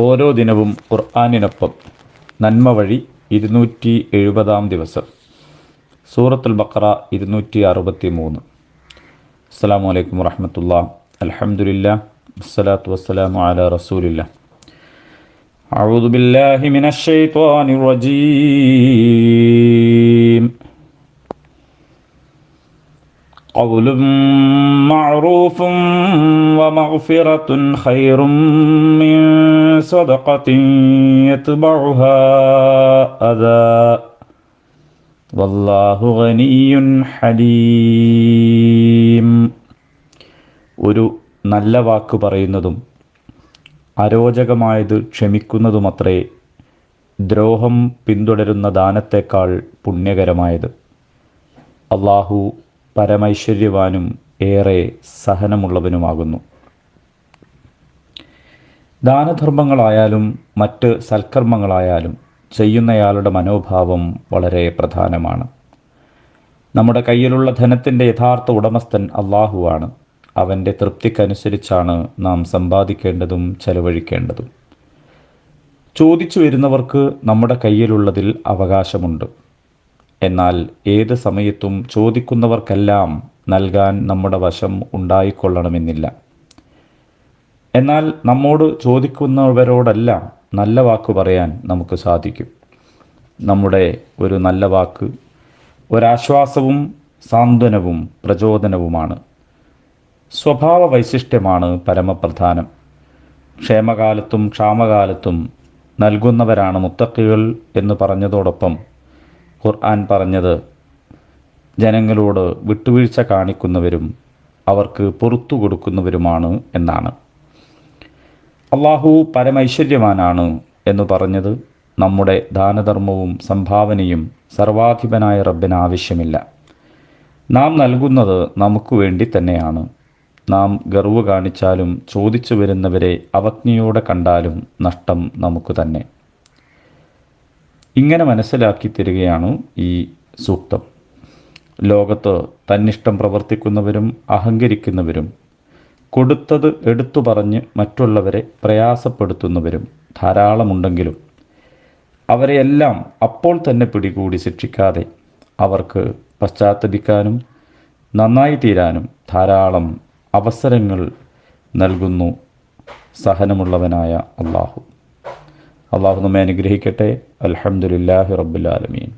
ഓരോ ദിനവും ഖുർആാനിനൊപ്പം നന്മ വഴി ഇരുന്നൂറ്റി എഴുപതാം ദിവസം സൂറത്തുൽ ബക്കറ ഇരുന്നൂറ്റി അറുപത്തി മൂന്ന് അസ്സാം വലൈക്കും വറഹമത്തുള്ള അലഹമുല്ല വസ്സലാത്തു വസ്സലാമു അല റസൂലില്ല أعوذ بالله من الشيطان الرجيم قول معروف ومغفرة خير من صدقة يتبعها أذى والله غني حليم ഒരു നല്ല വാക്ക് പറയുന്നതും അരോചകമായത് ക്ഷമിക്കുന്നതുമത്രേ ദ്രോഹം പിന്തുടരുന്ന ദാനത്തേക്കാൾ പുണ്യകരമായത് അള്ളാഹു പരമൈശ്വര്യവാനും ഏറെ സഹനമുള്ളവനുമാകുന്നു ദാനധർമ്മങ്ങളായാലും മറ്റ് സൽക്കർമ്മങ്ങളായാലും ചെയ്യുന്നയാളുടെ മനോഭാവം വളരെ പ്രധാനമാണ്. നമ്മുടെ കയ്യിലുള്ള ധനത്തിന്റെ യഥാർത്ഥ ഉടമസ്ഥൻ അള്ളാഹുവാണ് അവന്റെ തൃപ്തിക്കനുസരിച്ചാണ് നാം സമ്പാദിക്കേണ്ടതും ചെലവഴിക്കേണ്ടതും. ചോദിച്ചു വരുന്നവർക്ക് നമ്മുടെ കയ്യിലുള്ളതിൽ അവകാശമുണ്ട്. എന്നാൽ ഏത് സമയത്തും ചോദിക്കുന്നവർക്കെല്ലാം നൽകാൻ നമ്മുടെ വശം ഉണ്ടായിക്കൊള്ളണമെന്നില്ല. എന്നാൽ നമ്മോട് ചോദിക്കുന്നവരോടല്ല നല്ല വാക്ക് പറയാൻ നമുക്ക് സാധിക്കും. നമ്മുടെ ഒരു നല്ല വാക്ക് ഒരാശ്വാസവും സാന്ത്വനവും പ്രചോദനവുമാണ്. സ്വഭാവ വൈശിഷ്ട്യമാണ് പരമപ്രധാനം. ക്ഷേമകാലത്തും ക്ഷാമകാലത്തും നൽകുന്നവരാണ് മുത്തക്കികൾ എന്ന് പറഞ്ഞതോടൊപ്പം ഖുർആൻ പറഞ്ഞത് ജനങ്ങളോട് വിട്ടുവീഴ്ച കാണിക്കുന്നവരും അവർക്ക് പുറത്തു കൊടുക്കുന്നവരുമാണ് എന്നാണ്. അള്ളാഹു പരമൈശ്വര്യവാനാണ് എന്ന് പറഞ്ഞത് നമ്മുടെ ദാനധർമ്മവും സംഭാവനയും സർവാധിപനായ റബ്ബിന് ആവശ്യമില്ല. നാം നൽകുന്നത് നമുക്ക് വേണ്ടി തന്നെയാണ്. നാം ഗർവ് കാണിച്ചാലും ചോദിച്ചു വരുന്നവരെ അവജ്ഞയോടെ കണ്ടാലും നഷ്ടം നമുക്ക് തന്നെ. ഇങ്ങനെ മനസ്സിലാക്കി തരികയാണ് ഈ സൂക്തം. ലോകത്ത് തന്നിഷ്ടം പ്രവർത്തിക്കുന്നവരും അഹങ്കരിക്കുന്നവരും കൊടുത്തത് എടുത്തു പറഞ്ഞ് മറ്റുള്ളവരെ പ്രയാസപ്പെടുത്തുന്നവരും ധാരാളമുണ്ടെങ്കിലും അവരെയെല്ലാം അപ്പോൾ തന്നെ പിടികൂടി ശിക്ഷിക്കാതെ അവർക്ക് പശ്ചാത്തപിക്കാനും നന്നായി തീരാനും ധാരാളം അവസരങ്ങൾ നൽകുന്നു സഹനമുള്ളവനായ അള്ളാഹു. അള്ളാഹു നമ്മെ അനുഗ്രഹിക്കട്ടെ. അലഹമുല്ലാഹി റബ്ബുലാലമീൻ